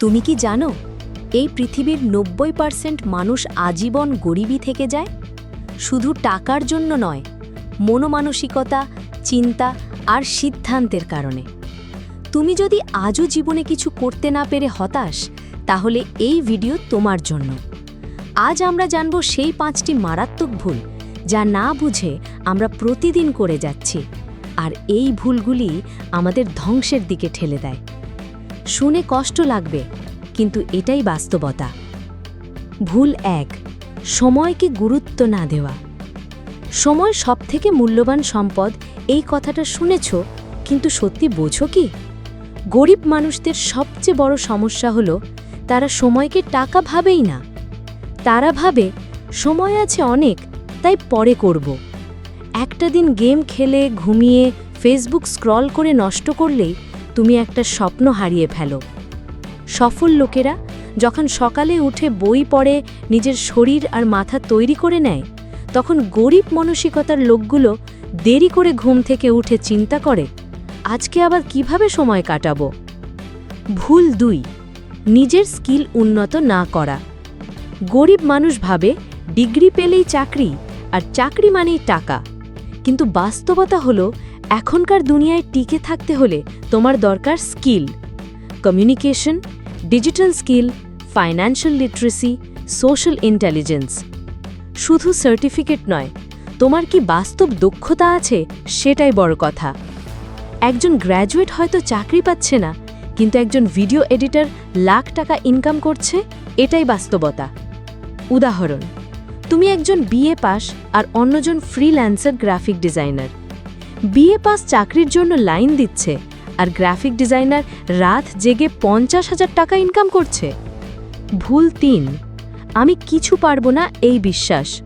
তুমি কি জানো, এই পৃথিবীর নব্বই পার্সেন্ট মানুষ আজীবন গরিবই থেকে যায়? শুধু টাকার জন্য নয়, মনোমানসিকতা, চিন্তা আর সিদ্ধান্তের কারণে। তুমি যদি আজও জীবনে কিছু করতে না পেরে হতাশ, তাহলে এই ভিডিও তোমার জন্য। আজ আমরা জানব সেই পাঁচটি মারাত্মক ভুল, যা না বুঝে আমরা প্রতিদিন করে যাচ্ছি, আর এই ভুলগুলি আমাদের ধ্বংসের দিকে ঠেলে দেয়। শুনে কষ্ট লাগবে, কিন্তু এটাই বাস্তবতা। ভুল এক, সময়কে গুরুত্ব না দেওয়া। সময় সবথেকে মূল্যবান সম্পদ, এই কথাটা শুনেছ, কিন্তু সত্যি বোঝো কি? গরিব মানুষদের সবচেয়ে বড় সমস্যা হলো, তারা সময়কে টাকা ভাবেই না। তারা ভাবে, সময় আছে অনেক, তাই পরে করব। একটা দিন গেম খেলে, ঘুমিয়ে ফেসবুক স্ক্রল করে নষ্ট করলেই তুমি একটা স্বপ্ন হারিয়ে ফেলো। সফল লোকেরা যখন সকালে উঠে বই পড়ে, নিজের শরীর আর মাথা তৈরি করে নেয়, তখন গরিব মানসিকতার লোকগুলো দেরি করে ঘুম থেকে উঠে চিন্তা করে, আজকে আবার কীভাবে সময় কাটাবো? ভুল দুই, নিজের স্কিল উন্নত না করা। গরিব মানুষ ভাবে, ডিগ্রি পেলেই চাকরি আর চাকরি মানেই টাকা। কিন্তু বাস্তবতা হলো এখনকার দুনিয়ায় টিকে থাকতে হলে তোমার দরকার skill. Communication, digital skill, financial literacy, social intelligence. শুধু সার্টিফিকেট নয়, তোমার কি বাস্তব দক্ষতা আছে সেটাই বড় কথা। একজন গ্র্যাজুয়েট হয়তো চাকরি পাচ্ছে না, কিন্তু একজন ভিডিও এডিটর লাখ টাকা ইনকাম করছে, এটাই বাস্তবতা। উদাহরণ, তুমি একজন বিএ পাস আর অন্যজন freelancer graphic designer BA pass চাকরির জন্য লাইন দিচ্ছে আর গ্রাফিক ডিজাইনার রাত জেগে পঞ্চাশ হাজার টাকা ইনকাম করছে। ভুল তিন, আমি কিছু পারব না এই বিশ্বাস।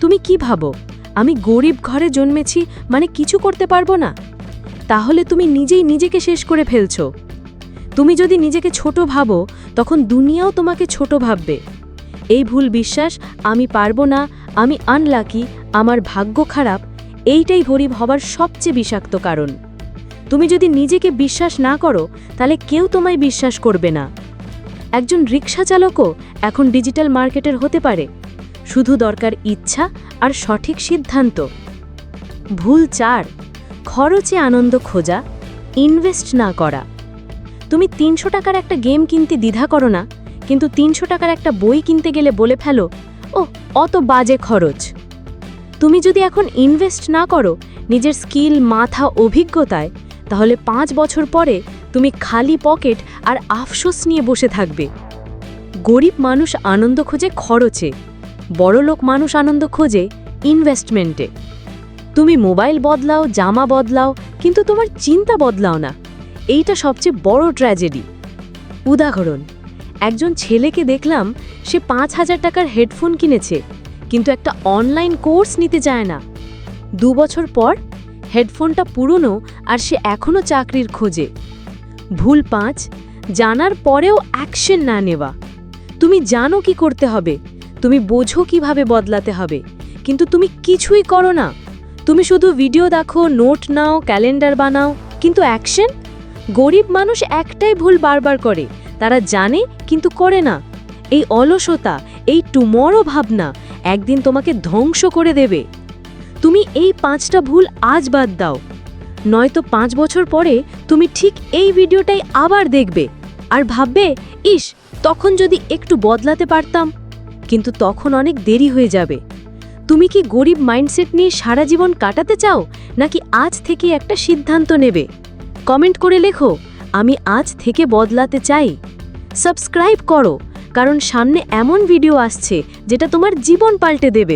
তুমি কি ভাবো, আমি গরিব ঘরে জন্মেছি মানে কিছু করতে পারব না? তাহলে তুমি নিজেই নিজেকে শেষ করে ফেলছো। তুমি যদি নিজেকে ছোট ভাবো, তখন দুনিয়াও তোমাকে ছোট ভাববে। এই ভুল বিশ্বাস, আমি পারব না, আমি আনলাকি আমার ভাগ্য খারাপ এইটাই গরিব হবার সবচেয়ে বিষাক্ত কারণ। তুমি যদি নিজেকে বিশ্বাস না করো, তাহলে কেউ তোমায় বিশ্বাস করবে না। একজন রিক্সা চালকও এখন ডিজিটাল মার্কেটের হতে পারে। শুধু দরকার ইচ্ছা আর সঠিক সিদ্ধান্ত। ভুল চার, খরচে আনন্দ খোঁজা, ইনভেস্ট না করা। তুমি তিনশো টাকার একটা গেম কিনতে দ্বিধা করো না, কিন্তু তিনশো টাকার একটা বই কিনতে গেলে বলে ফেলো ও অত বাজে খরচ। তুমি যদি এখন ইনভেস্ট না করো নিজের স্কিল মাথা, অভিজ্ঞতায়, তাহলে পাঁচ বছর পরে তুমি খালি পকেট আর আফসোস নিয়ে বসে থাকবে। গরিব মানুষ আনন্দ খোঁজে খরচে বড়লোক মানুষ আনন্দ খোঁজে ইনভেস্টমেন্টে তুমি মোবাইল বদলাও, জামা বদলাও, কিন্তু তোমার চিন্তা বদলাও না। এইটা সবচেয়ে বড় ট্র্যাজেডি উদাহরণ, একজন ছেলেকে দেখলাম, সে পাঁচ হাজার টাকার হেডফোন কিনেছে। কিন্তু একটা অনলাইন কোর্স নিতে চায় না। দু বছর পর হেডফোনটা পুরনো আর সে এখনও চাকরির খোঁজে। ভুল পাঁচ, জানার পরেও অ্যাকশন না নেওয়া। তুমি জানো কি করতে হবে, তুমি বোঝো কীভাবে বদলাতে হবে, কিন্তু তুমি কিছুই করো না। তুমি শুধু ভিডিও দেখো নোট নাও ক্যালেন্ডার বানাও, কিন্তু অ্যাকশন গরিব মানুষ একটাই ভুল বারবার করে, তারা জানে কিন্তু করে না। এই অলসতা, এই টুমরো ভাবনা একদিন তোমাকে ধ্বংস করে দেবে। তুমি এই পাঁচটা ভুল আজ বাদ দাও। নয়তো পাঁচ বছর পরে তুমি ঠিক এই ভিডিওটাই আবার দেখবে আর ভাববে, ইস, তখন যদি একটু বদলাতে পারতাম, কিন্তু তখন অনেক দেরি হয়ে যাবে। তুমি কি গরিব মাইন্ডসেট নিয়ে সারা জীবন কাটাতে চাও, নাকি আজ থেকে একটা সিদ্ধান্ত নেবে? কমেন্ট করে লেখো, আমি আজ থেকে বদলাতে চাই। সাবস্ক্রাইব করো কারণ সামনে এমন ভিডিও আসছে যেটা তোমার জীবন পাল্টে দেবে।